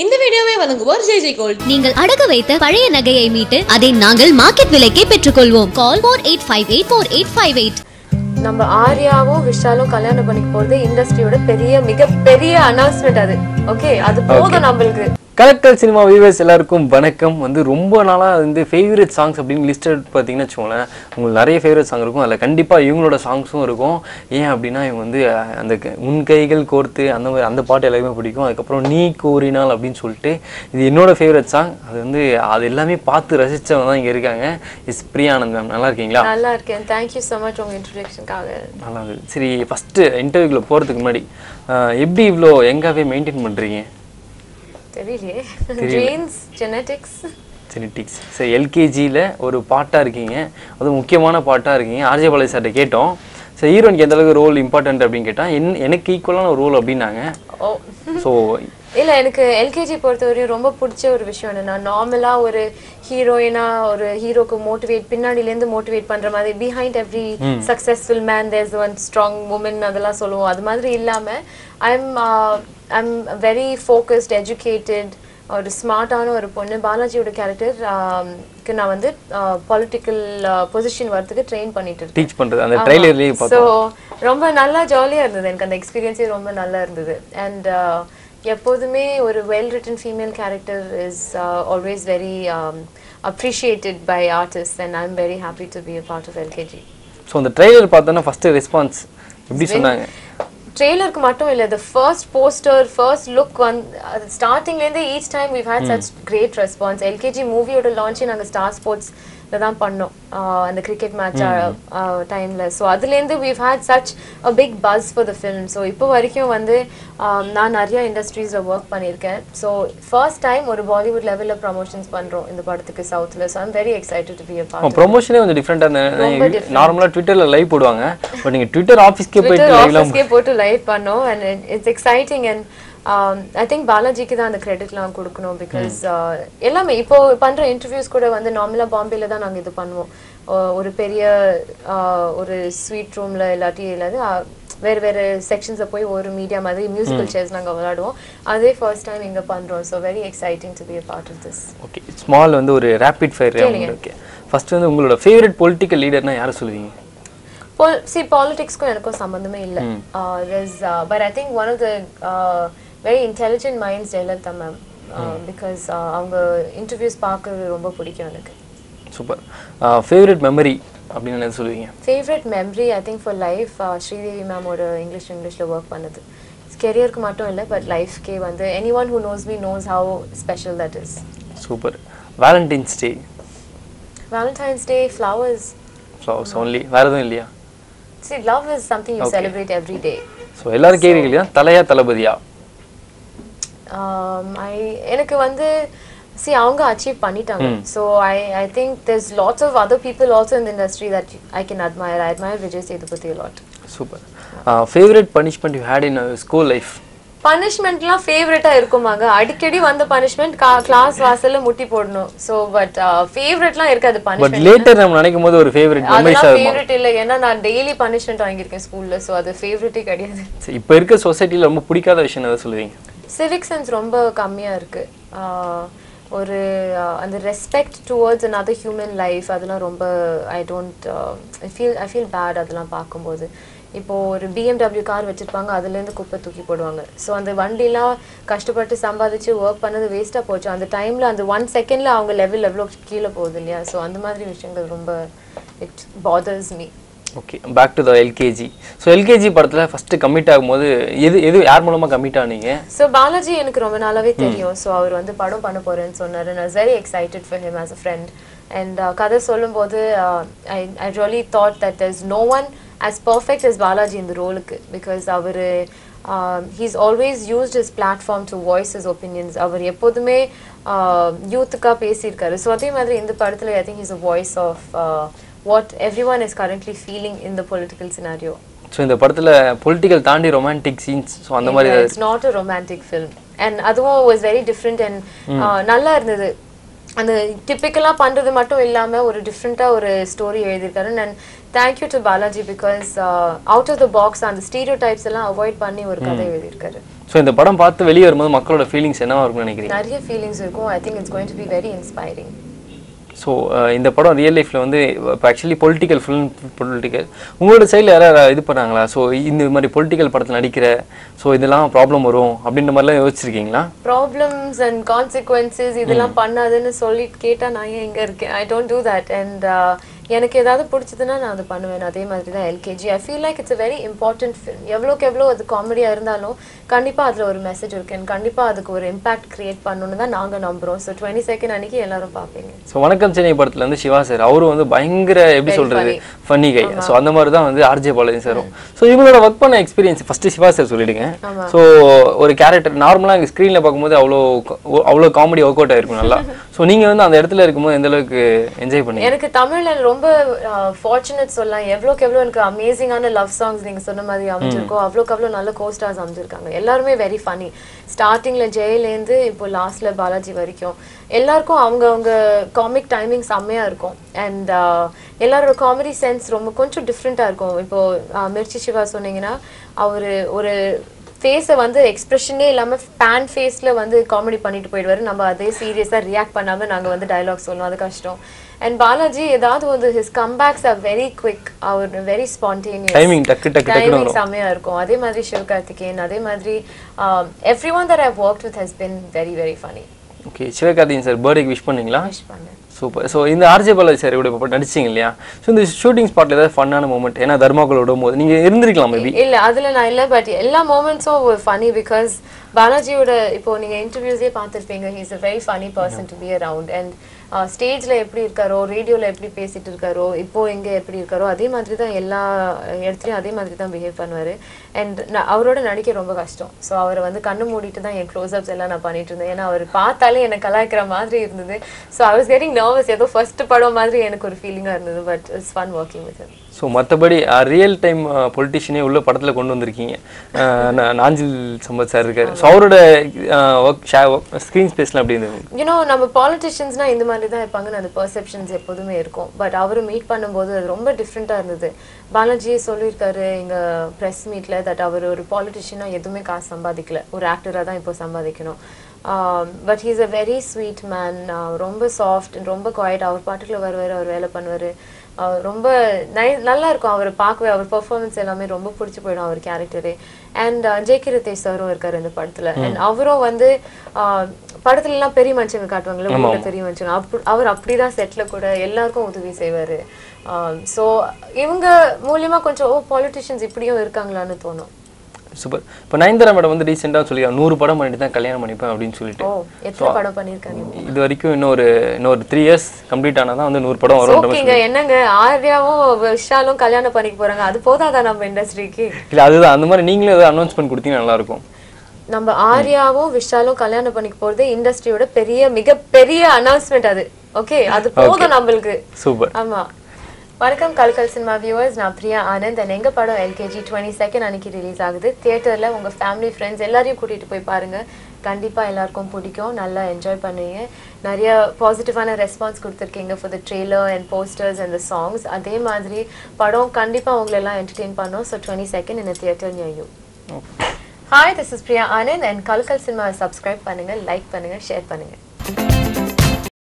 இந்த வீடியோவை வழங்குவோர் ஜே ஜே கோல்ட். நீங்கள் அடகு வைத்த பழைய நகையை மீட்டு அதை நாங்கள் மார்க்கெட் விலைக்கே பெற்றுக்கொள்வோம். Call four eight five eight four eight five eight. நம்ம ஆர்யாவும் விஷாலும் கல்யாணம் பண்ணிக்க போறது இண்டஸ்ட்ரியோட பெரிய மிகப்பெரிய அனௌன்ஸ்மெண்ட் அது. ஓகே அது போதும் நம்மளுக்கு. கலெக்டர் சினிமா வியூவர்ஸ் எல்லாருக்கும் வணக்கம். வந்து ரொம்ப நாளாக வந்து ஃபேவரட் சாங்ஸ் அப்படின்னு லிஸ்டட் பார்த்தீங்கன்னு வச்சுக்கோங்களேன். உங்களுக்கு நிறைய ஃபேவரட் சாங் இருக்கும். அதில் கண்டிப்பாக இவங்களோட சாங்ஸும் இருக்கும். ஏன் அப்படின்னா இவங்க வந்து அந்த உன் கைகள் கோர்த்து அந்த மாதிரி அந்த பாட்டு எல்லாருமே பிடிக்கும். அதுக்கப்புறம் நீ கோரினால் அப்படின்னு சொல்லிட்டு இது என்னோட ஃபேவரட் சாங் அது வந்து அது எல்லாமே பார்த்து ரசித்தவங்க தான் இங்கே இருக்காங்க. இஸ் பிரியானந்த் மேம் நல்லா இருக்கீங்களா? நல்லா இருக்கேன். தேங்க்யூ so மச் உங்க இன்ட்ரடக்ஷனுக்காக நல்லா இருக்கு சரி ஃபஸ்ட்டு இன்டர்வியூக்குள்ள போகிறதுக்கு முன்னாடி எப்படி இவ்வளோ எங்காவே மெயின்டைன் பண்ணுறீங்க தெரியலையே. ஜீன்ஸ் ஜெனட்டிக்ஸ் ஜெனட்டிக்ஸ் சரி எல்கேஜியில் ஒரு பாட்டாக இருக்கீங்க. அது முக்கியமான பாட்டாக இருக்கீங்க. ஆர்ஜே பாலாஜி சார்ட்ட கேட்டோம். சரி ஹீரோனுக்கு எந்த அளவுக்கு ரோல் இம்பார்ட்டன்ட் அப்படின்னு கேட்டால் என் எனக்கு ஈக்குவலான ஒரு ரோல் அப்படின்னாங்க. ஸோ இல்ல எனக்கு எல்கேஜி பொறுத்தவரையும் ரொம்ப பிடிச்ச ஒரு விஷயம் என்னன்னா நார்மலா ஒரு ஹீரோயினா ஒரு ஹீரோக்கு மோட்டிவேட் பின்னாடில இருந்து மோட்டிவேட் பண்ற மாதிரி behind every successful man there's one strong woman அதெல்லாம் சொல்லுவோம். அது மாதிரி இல்லாம I'm I'm very focused educated ஒரு ஸ்மார்ட்டான ஒரு பொண்ணு. பாலாஜியோட கேரக்டர் நான் வந்து பொலிட்டிக்கல் பொசிஷன் வரதுக்கு ட்ரெயின் பண்ணிட்டு இருக்கேன். டீச் பண்ணுறது அந்த ட்ரைலர்லேயே ஸோ ரொம்ப நல்லா ஜாலியாக இருந்தது. எனக்கு அந்த எக்ஸ்பீரியன்ஸே ரொம்ப நல்லா இருந்தது. அண்ட் எப்போதுமே ஒரு well written female character is always very appreciated by artist and I am very happy to be a part of LKG so அந்த ட்ரைலர் பார்த்தோன்னா ஃபஸ்ட்டு ரெஸ்பான்ஸ் எப்படி சொன்னாங்க? ட்ரெய்லருக்கு மட்டும் இல்லை ஃபர்ஸ்ட் போஸ்டர் ஃபர்ஸ்ட் லுக் வந்து ஸ்டார்டிங்லேருந்து each time we've had such great response LKG மூவியோட லான்ச்சே நாங்கள் ஸ்டார் ஸ்போர்ட்ஸில் தான் பண்ணோம் அந்த கிரிக்கெட் மேட்ச் டைமில் ஸோ அதுலேருந்து we've had such a big buzz for the film. So இப்போ வரைக்கும் வந்து நான் நிறைய இண்டஸ்ட்ரீஸில் ஒர்க் பண்ணியிருக்கேன். ஸோ ஃபர்ஸ்ட் டைம் ஒரு பாலிவுட் லெவலில் ப்ரமோஷன்ஸ் பண்ணுறோம் இந்த படத்துக்கு சவுத்தில் so I'm very excited to be a part ப்ரொமோஷனே கொஞ்சம் டிஃப்ரெண்ட்டாக. நார்மலாக ட்விட்டரில் லைவ் போடுவாங்க. பட் நீங்கள் ட்விட்டர் ஆஃபீஸ்க்கே போயிட்டு ஆஃபீஸ்க்கே போட்டு லைவ் பண்ணோம். And it's exciting and I think பாலாஜிக்கு தான் அந்த கிரெடிட்லாம் கொடுக்கணும் பிகாஸ் எல்லாமே இப்போ பண்ற இன்டர்வியூஸ் கூட வந்து நார்மலாக பாம்பேல தான் நாங்க இது பண்ணுவோம். Uh, ஒரு பெரிய uh, ஒரு ஸ்வீட் ரூம்ல இல்லாட்டி இல்லாது uh, வேறு வேறு செக்ஷன்ஸில் போய் ஒரு மீடியா மாதிரி மியூசிக்கல் சேர்ஸ் நாங்க விளையாடுவோம். அதே ஃபர்ஸ்ட் டைம் இங்க பண்றோம். So very exciting to be a part of this okay small வந்து ஒரு ரேபிட் ஃபயர் ஓகே ஃபர்ஸ்ட் வந்து உங்களோட ஃபேவரட் பொலிட்டிக்கல் லீடர்னா யாரை சொல்லுவீங்க? See, பாலிடிக்ஸ்க்கும் எனக்கும் சம்மந்தமே இல்லை. But I think one of the very intelligent minds Jayalalithaa ma'am because அவங்க இன்டர்வியூஸ் பார்க்கறது ரொம்ப பிடிக்கும் எனக்கு. சூப்பர் ஃபேவரட் மெமரி அப்படின்னு என்ன சொல்லுவீங்க? Favourite memory I think for life Sridevi மேமோட English இங்கிலீஷில் ஒர்க் பண்ணது. கெரியருக்கு மட்டும் இல்லை பட் லைஃப்கே வந்து anyone who knows me knows how special that is super Valentine's Day Valentine's Day flowers flowers only வேற எதுவும் இல்லையா? See love is something you celebrate every day. So எல்லாரும் கேட்குறீங்க தலையா தளபதியா? எனக்கு வந்து see அவங்க அச்சீவ் பண்ணிட்டாங்க. So I I think of other people also in the industry that I can admire. I admire Vijay Sethupathi a lot. Super favourite punishment you hate in school life பனிஷ்மெண்ட்லாம் ஃபேவரட்டா இருக்குமாங்க அடிக்கடி வந்த punishment class வாசல்ல முட்டி போடணும். So but ஃபேவரட்லாம் இருக்காது but punishment later நம்ம நினைக்கும் போது ஒரு ஃபேவரட் அதெல்லாம் ஃபேவரட் இல்லை. ஏன்னா நான் டெய்லி பனிஷ்மெண்ட் வாங்கியிருக்கேன் ஸ்கூல்ல ஸோ அது ஃபேவரட்டே கிடையாது. இப்போ இருக்க சொசைட்டியில் ரொம்ப பிடிக்காத விஷயம் எதை சொல்லுவீங்க? சிவிக் சென்ஸ் ரொம்ப கம்மியாக இருக்குது ஒரு அந்த respect towards another human life அதெல்லாம் ரொம்ப I don't I feel I feel bad அதெல்லாம் பார்க்கும்போது. இப்போ ஒரு பிஎம்டபிள்யூ கார் வச்சுருப்பாங்க அதுலேருந்து குப்பை தூக்கி போடுவாங்க. ஸோ அந்த வண்டிலாம் கஷ்டப்பட்டு சம்பாதிச்சு ஒர்க் பண்ணது வேஸ்ட்டாக போச்சு. அந்த டைமில் அந்த ஒன் செகண்டில் அவங்க லெவல் எவ்வளோ கீழே போகுது இல்லையா? ஸோ அந்த மாதிரி விஷயங்கள் ரொம்ப it bothers me okay back to the LKG so LKG படத்தில் ஃபஸ்ட்டு கமிட் ஆகும்போது எது எது யார் மூலமாக கமிட் ஆனீங்க? ஸோ பாலாஜி எனக்கு ரொம்ப நாளாவே தெரியும். ஸோ அவர் வந்து படம் பண்ண போறேன்னு சொன்னாரு. நான் very excited for him as a friend and கதை சொல்லும்போது I I really thought that is no one as perfect as Balaji இந்த ரோலுக்கு. Because our he's always used his platform to voice his opinions அவர் எப்போதுமே யூத்துக்காக பேசியிருக்காரு. So அதே மாதிரி இந்த படத்தில் I think is a voice of what everyone is currently feeling in the political scenario so இந்த படத்தில் பொலிட்டிக்கல் தாண்டி ரொமான்டிக் சீன்ஸ் ஸோ அந்த மாதிரி it's not a romantic film and அதுவும் வாஸ் வெரி டிஃப்ரெண்ட் அண்ட் நல்லா இருந்தது. அந்த டிப்பிக்கலாக பண்றது மட்டும் இல்லாம ஒரு டிஃப்ரெண்ட்டாக ஒரு ஸ்டோரி எழுதியிருக்காரு. And thank you to Balaji because out of the box அந்த ஸ்டீரியோ டைப்ஸ் எல்லாம் அவாய்ட் பண்ணி ஒரு கதை எழுதியிருக்காரு. ஸோ இந்த படம் பார்த்து வெளியே வரும்போது மக்களோட ஃபீலிங்ஸ் என்னவா இருக்கும்னு நினைக்கிறீங்க? நிறைய ஃபீலிங்ஸ் இருக்கும். I think it's going to be very inspiring so இந்த படம் ரியல் லைஃப்பில் வந்து இப்போ ஆக்சுவலி பொலிட்டிக்கல் ஃபிலிம் பொலிட்டிக்கல் உங்களோட சைடில் யாராவது இது பண்ணாங்களா? ஸோ இந்த மாதிரி பொலிட்டிக்கல் படத்தில் நடிக்கிற ஸோ இதெல்லாம் ப்ராப்ளம் வரும் அப்படின்ற மாதிரிலாம் யோசிச்சிருக்கீங்களா? ப்ராப்ளம்ஸ் அண்ட் கான்சிக்வன்சஸ் இதெல்லாம் பண்ணாதுன்னு சொல்லி கேட்டா நான் ஏன் இங்க இருக்கேன்? I don't do that and எனக்கு ஏதாவது பிடிச்சதுன்னா நான் அது பண்ணுவேன். அதே மாதிரி தான் LKG I feel like it's a very important film எவ்வளோக்கு எவ்வளோ அது காமெடியாக இருந்தாலும் கண்டிப்பாக அதில் ஒரு மெசேஜ் இருக்கு. And கண்டிப்பாக அதுக்கு ஒரு இம்பாக்ட் கிரியேட் பண்ணணும்னு தான் நாங்கள் நம்புகிறோம் ஸோ டுவெண்ட்டி செகண்ட் அன்னைக்கு எல்லாரும் பார்ப்பீங்க. ஸோ வணக்கம் சென்னை படத்துல வந்து சிவா சார். அவரும் வந்து பயங்கர எப்படி funny. ஃபன்னி கை ஸோ அந்த மாதிரி தான் வந்து ஆர்ஜே பாலாஜி சாரும் ஸோ இவங்களோட ஒர்க் பண்ண எக்ஸ்பீரியன்ஸ் ஃபர்ஸ்ட் சிவா சார் சொல்லிடுங்க. ஸோ ஒரு கேரக்டர் நார்மலாக இங்கே ஸ்க்ரீனில் பார்க்கும்போது அவ்வளோ அவ்வளோ காமெடி ஒர்க் அவுட் ஆயிருக்கும் நல்லா. ஸோ நீங்கள் வந்து அந்த இடத்துல இருக்கும்போது எந்த அளவுக்கு என்ஜாய் பண்ணீங்க? எனக்கு தமிழ்ல ரொம்ப ஃபார்ச்சுனேட் சொல்லலாம். எவ்வளோக்கு எவ்வளோ எனக்கு அமேசிங்கான லவ் சாங்ஸ் நீங்க சொன்ன மாதிரி அமைஞ்சிருக்கோ அவ்வளோக்கு அவ்வளோ நல்ல கோஸ்டார்ஸ் அமைஞ்சிருக்காங்க. எல்லாருமே வெரி ஃபனி ஸ்டார்டிங்ல ஜெயிலேருந்து இப்போ லாஸ்ட்ல பாலாஜி வரைக்கும். எல்லாருக்கும் அவங்க அவங்க காமிக் டைமிங் செம்மையா இருக்கும். அண்ட் எல்லாரோட காமெடி சென்ஸ் ரொம்ப கொஞ்சம் டிஃப்ரெண்ட்டாக இருக்கும். இப்போ ஆஹ், மிர்ச்சி சிவா சொன்னீங்கன்னா அவர் ஒரு ஃபேஸை வந்து எக்ஸ்பிரஷனே இல்லாமல் பேன் ஃபேஸில் வந்து காமெடி பண்ணிட்டு போயிடுவாரு. நம்ம அதே சீரியஸாக ரியாக்ட் பண்ணாமல் நாங்கள் வந்து டயலாக் சொல்லுவோம் அது கஷ்டம். அண்ட் பாலாஜி ஏதாவது வந்து his comebacks are very quick our very spontaneous Timing டக்கு டக்கு டைமிங். செம்மையாக இருக்கும். அதே மாதிரி சிவகார்த்திகேயன் அதே மாதிரி everyone that I've work with has been very very funny okay Sivakarthikeyan sir பர்த்டேக்கு விஷ் பண்ணீங்களா? விஷ் பண்ணேன். சூப்பர் ஸோ இந்த ஆர்ஜே பாலாஜி சார் கூட இப்போ நடிச்சிங்க இல்லையா? ஸோ இந்த ஷூட்டிங் ஸ்பாட்ல ஏதாவது ஃபன்னான மூமெண்ட் ஏன்னா தர்மாக்குள்ள விடும் போது நீங்கள் இருந்திருக்கலாம் மேபி இல்ல அதுல நான் இல்ல பட் எல்லா மூமெண்ட்ஸும் ஃபனி பிகாஸ் பாலாஜியோட இப்போ நீங்க இன்டர்வியூஸே பார்த்திருப்பீங்க. He's a very funny person to be around and ஸ்டேஜில் எப்படி இருக்காரோ ரேடியோவில் எப்படி பேசிகிட்டு இருக்காரோ இப்போது எங்கே எப்படி இருக்காரோ அதே மாதிரி தான் எல்லா இடத்துலையும் அதே மாதிரி தான் பிஹேவ் பண்ணுவார். அண்ட் நான் அவரோட நடிக்க ரொம்ப கஷ்டம். ஸோ அவரை வந்து கண்ணு மூடிட்டு தான் என் க்ளோஸ்அப்ஸ் எல்லாம் நான் பண்ணிட்டு இருந்தேன். ஏன்னா அவர் பார்த்தாலே என்னை கலாய்க்கிற மாதிரி இருந்தது. So I was getting nervous ஏதோ ஃபர்ஸ்ட் படம் மாதிரி எனக்கு ஒரு ஃபீலிங்காக இருந்தது but it's fun working with him. So மற்றபடி ரியல் டைம் பொலிட்டிஷியனே உள்ள படத்தில் கொண்டு வந்திருக்கீங்க. நாஞ்சில் சம்பத் சார் இருக்காரு. ஸோ அவரோட ஒர்க் ஸ்க்ரீன் ஸ்பேஸ்லாம் எப்படி இருந்தது? யூனோ நம்ம பாலிட்டிஷியன்ஸ்னால் இந்த மாதிரி தான் இருப்பாங்கன்னு அந்த பர்செப்ஷன்ஸ் எப்போதுமே இருக்கும். பட் அவரு மீட் பண்ணும்போது அது ரொம்ப டிஃப்ரெண்ட்டாக இருந்தது. பாலாஜியே சொல்லியிருக்காரு எங்கள் ப்ரெஸ் மீட்டில் தட் அவர் ஒரு பாலிட்டிஷியனாக எதுவுமே காசு சம்பாதிக்கல. ஒரு ஆக்டராக தான் இப்போ சம்பாதிக்கணும். But he's a very sweet man ரொம்ப சாஃப்ட் ரொம்ப குவாய்ட் அவர் பாட்டுக்குள்ள வருவார் அவர் வேலை பண்ணுவார். அவர் ரொம்ப நை நல்லா இருக்கும் அவர் பார்க்கவே அவர் பெர்ஃபார்மன்ஸ் எல்லாமே ரொம்ப பிடிச்சி போயிடும் அவர் கேரக்டரே அண்ட் ஜேகே ரிதேஷ் சாரும் இருக்காரு இந்த படத்துல. அண்ட் அவரும் வந்து படத்துல எல்லாம் பெரிய மனுஷங்க காட்டுவாங்கல்ல ஊர்ல பெரிய மனுஷங்க. அப்படி அவர் அப்படிதான் செட்ல கூட எல்லாருக்கும் உதவி செய்வாரு. ஸோ இவங்க மூலியமா கொஞ்சம் ஓ பாலிட்டிஷியன்ஸ் இப்படியும் இருக்காங்களான்னு தோணும். சூப்பர். இப்போ நயன்தாரா மேடம் வந்து ரீசெண்டாக சொல்லி நூறு படம் பண்ணிட்டு தான் கல்யாணம் பண்ணிப்பேன் அப்படின்னு சொல்லிட்டு. இது வரைக்கும் இன்னொரு இன்னொரு த்ரீ இயர்ஸ் கம்ப்ளீட் ஆனால் தான் வந்து நூறு படம் வரும் என்னங்க? ஆர்யாவும் விஷாலும் கல்யாணம் பண்ணிக்க போறாங்க. அது போதாதா நம்ம இண்டஸ்ட்ரிக்கு இல்லை அதுதான். அந்த மாதிரி நீங்களே ஏதாவது அனௌன்ஸ்மெண்ட் கொடுத்தீங்கன்னா நல்லா இருக்கும் நம்ம ஆர்யாவும் விஷாலும் கல்யாணம் பண்ணிக்க போறது இண்டஸ்ட்ரியோட பெரிய மிகப்பெரிய அனௌன்ஸ்மெண்ட் அது. ஓகே அது போதும் நம்மளுக்கு. சூப்பர். ஆமா. வணக்கம் கல்கல் சினிமா வியூவர்ஸ் நான் பிரியா ஆனந்த். and எங்க படம் எல்கேஜி டுவெண்ட்டி செகண்ட் அன்னைக்கு ரிலீஸ் ஆகுது. தியேட்டர்ல உங்க ஃபேமிலி ஃப்ரெண்ட்ஸ் எல்லாரையும் கூட்டிட்டு போய் பாருங்க. கண்டிப்பா எல்லாருக்கும் பிடிக்கும். நல்லா என்ஜாய் பண்ணுவீங்க நிறைய பாசிட்டிவான ரெஸ்பான்ஸ் கொடுத்துருக்கீங்க for the trailer and posters and the songs அதே மாதிரி படம் கண்டிப்பா உங்களை எல்லாம் என்டர்டெயின் பண்ணும். ஸோ டுவெண்ட்டி செகண்ட் இந்த theatre near you hi this is Priya Anand. And கல்கல் cinema subscribe பண்ணுங்க லைக் பண்ணுங்க ஷேர் பண்ணுங்க.